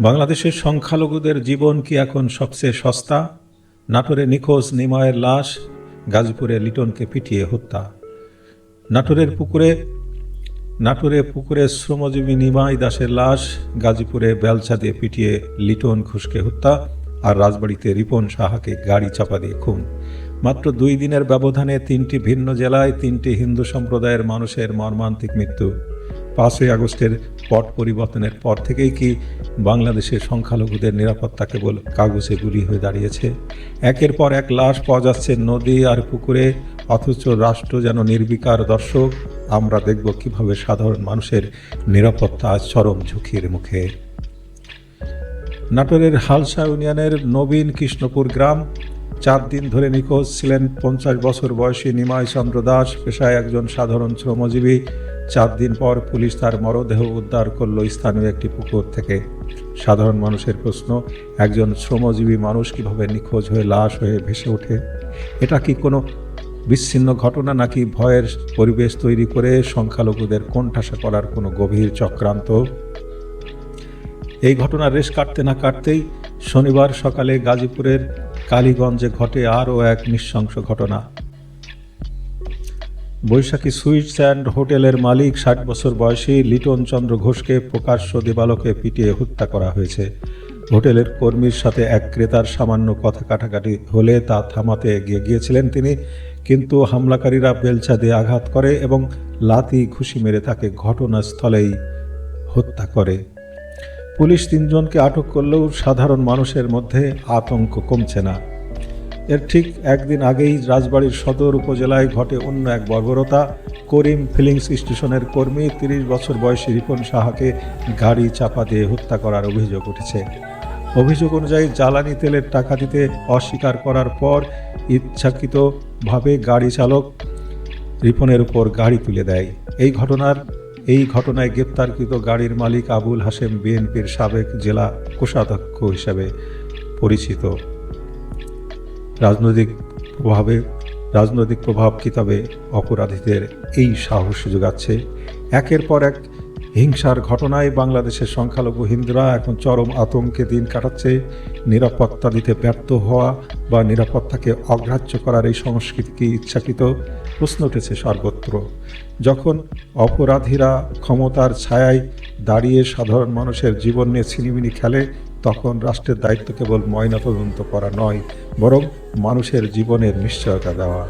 বাংলাদেশের সংখ্যালঘুদের জীবন কি এখন সবচেয়ে সস্তা? নাটোরে নিখোঁজ নিমায়ের লাশ, গাজীপুরে লিটনকে পিটিয়ে হত্যা। নাটোরের পুকুরে, নাটোরে পুকুরে শ্রমজীবী নিমাই দাসের লাশ, গাজীপুরে বেলচা দিয়ে পিটিয়ে লিটন ঘোষকে হত্যা আর রাজবাড়িতে রিপন সাহাকে গাড়ি চাপা দিয়ে খুন। মাত্র দুই দিনের ব্যবধানে তিনটি ভিন্ন জেলায় তিনটি হিন্দু সম্প্রদায়ের মানুষের মর্মান্তিক মৃত্যু। পাঁচই আগস্টের পট পরিবর্তনের পর থেকেই কি বাংলাদেশের সংখ্যালঘুদের নিরাপত্তা কেবল কাগজে গুলি হয়ে দাঁড়িয়েছে? একের পর এক লাশ পাওয়া যাচ্ছে নদী আর পুকুরে, অথচ রাষ্ট্র যেন নির্বিকার দর্শক। আমরা দেখব কীভাবে সাধারণ মানুষের নিরাপত্তা চরম ঝুঁকির মুখে। নাটোরের হালসা ইউনিয়নের নবীন কৃষ্ণপুর গ্রাম, চার দিন ধরে নিখোঁজ ছিলেন পঞ্চাশ বছর বয়সী নিমাই চন্দ্র দাস, পেশায় একজন সাধারণ শ্রমজীবী। চার দিন পর পুলিশ তার মরদেহ উদ্ধার করল স্থানীয় একটি পুকুর থেকে। সাধারণ মানুষের প্রশ্ন, একজন শ্রমজীবী মানুষ কীভাবে নিখোঁজ হয়ে লাশ হয়ে ভেসে ওঠে? এটা কি কোনো বিচ্ছিন্ন ঘটনা নাকি ভয়ের পরিবেশ তৈরি করে সংখ্যালঘুদের কোণঠাসা করার কোনো গভীর চক্রান্ত? এই ঘটনার রেশ কাটতে না কাটতেই শনিবার সকালে গাজীপুরের কালীগঞ্জে ঘটে আরও এক নৃশংস ঘটনা। বৈশাখী সুইটস অ্যান্ড হোটেলের মালিক ষাট বছর বয়সী লিটন চন্দ্র ঘোষকে প্রকাশ্য দেবালকে পিটিয়ে হত্যা করা হয়েছে। হোটেলের কর্মীর সাথে এক ক্রেতার সামান্য কথা কাটাকাটি হলে তা থামাতে এগিয়ে গিয়েছিলেন তিনি, কিন্তু হামলাকারীরা বেলচা দিয়ে আঘাত করে এবং লাতি ঘুষি মেরে তাকে ঘটনাস্থলেই হত্যা করে। পুলিশ তিনজনকে আটক করলেও সাধারণ মানুষের মধ্যে আতঙ্ক কমছে না। এর ঠিক একদিন আগেই রাজবাড়ির সদর উপজেলায় ঘটে অন্য এক বর্বরতা। করিম ফিলিংস স্টেশনের কর্মী তিরিশ বছর বয়সী রিপন সাহাকে গাড়ি চাপা দিয়ে হত্যা করার অভিযোগ উঠেছে। অভিযোগ অনুযায়ী জ্বালানি তেলের টাকা দিতে অস্বীকার করার পর ইচ্ছাকৃতভাবে গাড়ি চালক রিপনের উপর গাড়ি তুলে দেয়। এই ঘটনার, এই ঘটনায় গ্রেপ্তারকৃত গাড়ির মালিক আবুল হাশেম বিএনপির সাবেক জেলা কোষাধ্যক্ষ হিসেবে পরিচিত। রাজনৈতিক প্রভাবে রাজনৈতিক প্রভাব কিতাবে অপরাধীদের এই সাহস যোগাচ্ছে। একের পর এক হিংসার ঘটনায় বাংলাদেশের সংখ্যালঘু হিন্দুরা এখন চরম আতঙ্কে দিন কাটাচ্ছে। নিরাপত্তা দিতে ব্যর্থ হওয়া বা নিরাপত্তাকে অগ্রাহ্য করার এই সংস্কৃতি কি ইচ্ছাকৃত? প্রশ্ন উঠেছে সর্বত্র। যখন অপরাধীরা ক্ষমতার ছায়ায় দাঁড়িয়ে সাধারণ মানুষের জীবন নিয়ে ছিনিমিনি খেলে তখন রাষ্ট্রের দায়িত্ব কেবল ময়নাতদন্ত করা নয় বরং মানুষের জীবনের নিশ্চয়তা দেওয়া।